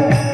you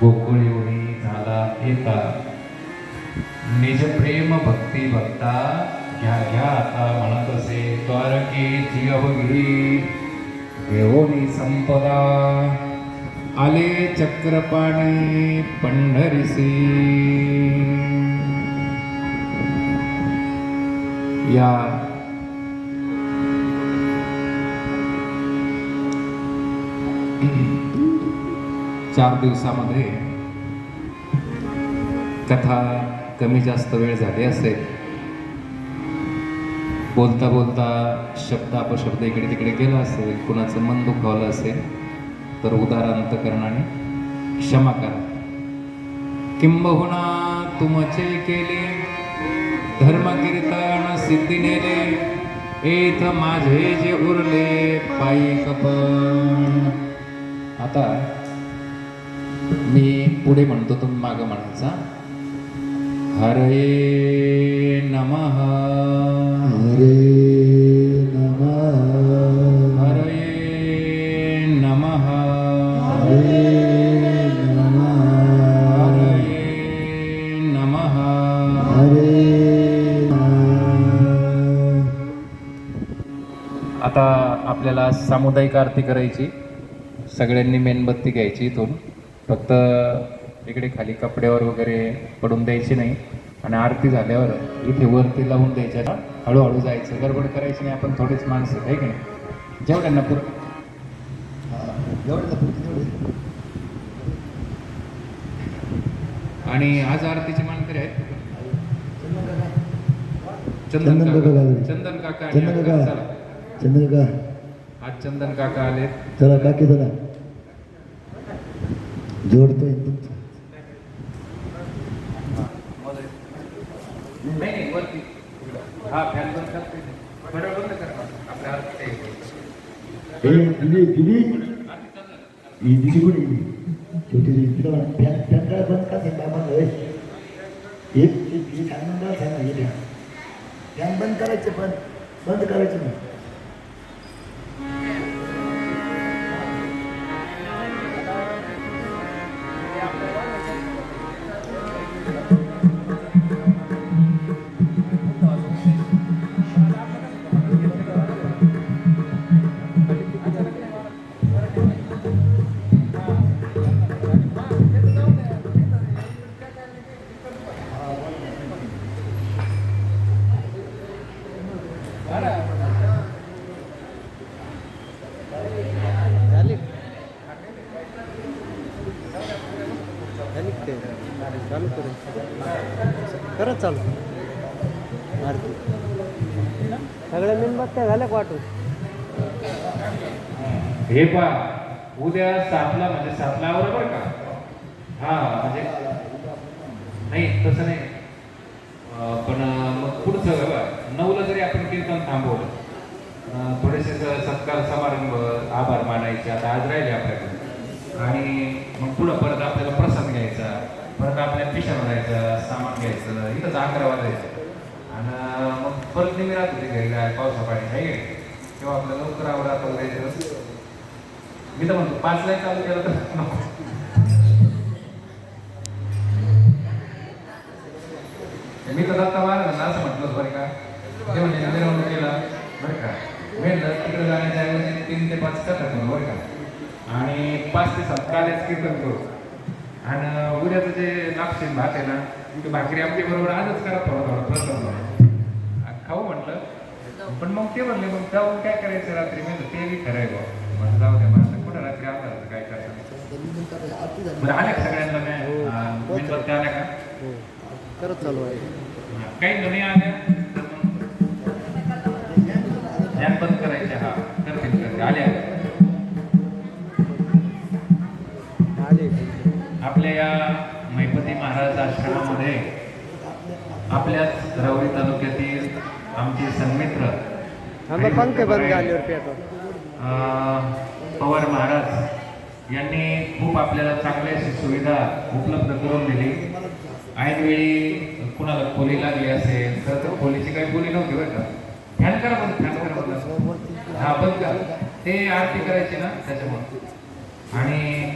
गोकुळीवरी झाला येता निज प्रेम भक्ती भक्ता घ्या घ्या आता म्हणत असे द्वारकेची अवघी घेऊनी संपदा. आले चक्रपाणी पंढरीसी. या. चार दिवसामध्ये कथा कमी जास्त वेळ झाली असेल. बोलता बोलता शब्द अपशब्द इकडे तिकडे गेला असेल कुणाचं मन दुखावलं असेल तर उदारांत करणाने क्षमा करा. किंबहुना तुमचे केले धर्मकीर्तन सिद्धी नेले एथ माझे जे उरले पायी कपन आता मी पुढे म्हणतो तुम्ही मागं म्हणायचा. हरे नमः. हरे नमः. हरे नमः. हरे नमः. हरे नमः. हरे नमः. आता आपल्याला सामुदायिक आरती करायची. सगळ्यांनी मेणबत्ती घ्यायची इथून. फक्त इकडे खाली कपड्यावर वगैरे पडून द्यायची नाही. आणि आरती झाल्यावर इथे वरती लावून द्यायच्या. ना हळूहळू जायचं. गडबड करायची नाही. आपण थोडीच माणसं आहे की नाही? जेवढ्यांना पुर. आणि आज आरतीचे मानकरी आहेत चंदन चंदन काका. काका. आले. चंदन काका चंदन काका. चला. चंद्र का आज चंदन काका आलेत. चला काकी चला जोडतोय तुमचं नाही नाही वरती हा फॅन बंद करते फडळ बंद कर आपल्या आरती आहे. ए दिदी दिदी ही दिदी कुठे आहे? छोटी दिदी तिला म्हणा, फॅन फॅन काय बंद का सांग एक बंद सांग हे फॅन बंद करायचे पण बंद करायचे नाही चालू करू खरंच चालू मारती सगळ्या मेणबत्त्या झाल्या वाटून हे पा उद्या सातला म्हणजे सातला बरोबर का? हा म्हणजे नाही तसं नाही. पण अं, नऊला जरी आपण कीर्तन थांबवलं थोडेसे सत्कार समारंभ आभार मानायचे आता आज राहिले आपल्याकडे. आणि मग पुढं परत आपल्याला प्रसाद घ्यायचा परत आपल्या पिशा जायचं सामान घ्यायचं इथंच अकरा वाजायचं आणि मग परत नेहमी राहत होते घरी काय पावसा पाणी आहे नाही? तेव्हा आपल्याला लवकर आवडा आपण जायचं मी तर म्हणतो पाचला चालू केलं तर नको. मी तर दत्ता महाराजांना असं म्हटलं बरं का? ते म्हणजे मिरवणूक केला. बरं का? म्हणलं तिकडे जाण्याच्या ऐवजी तीन ते पाच कथा करू बरं का? आणि पाच ते सात कालेच कीर्तन करू. आणि उद्याचं जे नागशीन भात आहे ना ते भाकरी आमच्या बरोबर आजच करा थोडं थोडं प्रसन्न खाऊ म्हटलं. पण मग ते म्हणले मग जाऊन काय करायचं रात्री? मी म्हणलं, ते बी खरं आहे बुवा. म्हणलं जाऊ द्या मला कुठं रात्री आलं काय करायचं बरं आल्या सगळ्यांना? काय आल्या का? खरंच चालू आहे. काही नाही आल्या? ध्यान बंद करायचे हा करतील आल्या आले. आपल्या या मैपती महाराज आश्रमामध्ये आपल्याच रावरी तालुक्यातील आमचे अं, पवार महाराज यांनी खूप आपल्याला चांगली अशी सुविधा उपलब्ध करून दिली. ऐनवेळी कुणाला खोली लागली असेल तर त्या खोलीची काही बोली नव्हती बरं का? फॅन करा बंद फॅन करा बंद हा बंद करा ते आरती करायची ना त्याच्यामुळं. आणि